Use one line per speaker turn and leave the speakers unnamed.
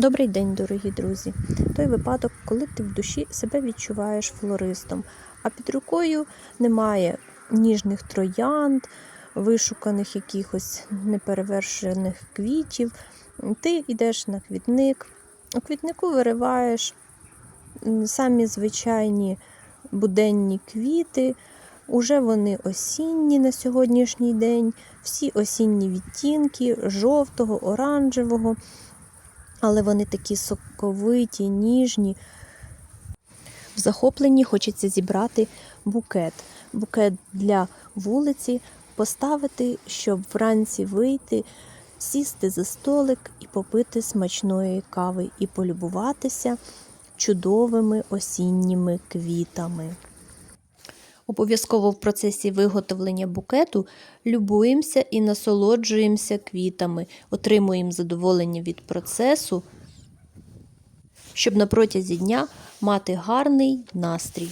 Добрий день, дорогі друзі! Той випадок, коли ти в душі себе відчуваєш флористом, а під рукою немає ніжних троянд, вишуканих якихось неперевершених квітів. Ти йдеш на квітник, у квітнику вириваєш самі звичайні буденні квіти. Уже вони осінні на сьогоднішній день, всі осінні відтінки жовтого, оранжевого але вони такі соковиті, ніжні. В захопленні хочеться зібрати букет. Букет для вулиці, поставити, щоб вранці вийти, сісти за столик і попити смачної кави, і полюбуватися чудовими осінніми квітами. Обов'язково в процесі виготовлення букету любуємося і насолоджуємося квітами, отримуємо задоволення від процесу, щоб на протязі дня мати гарний настрій.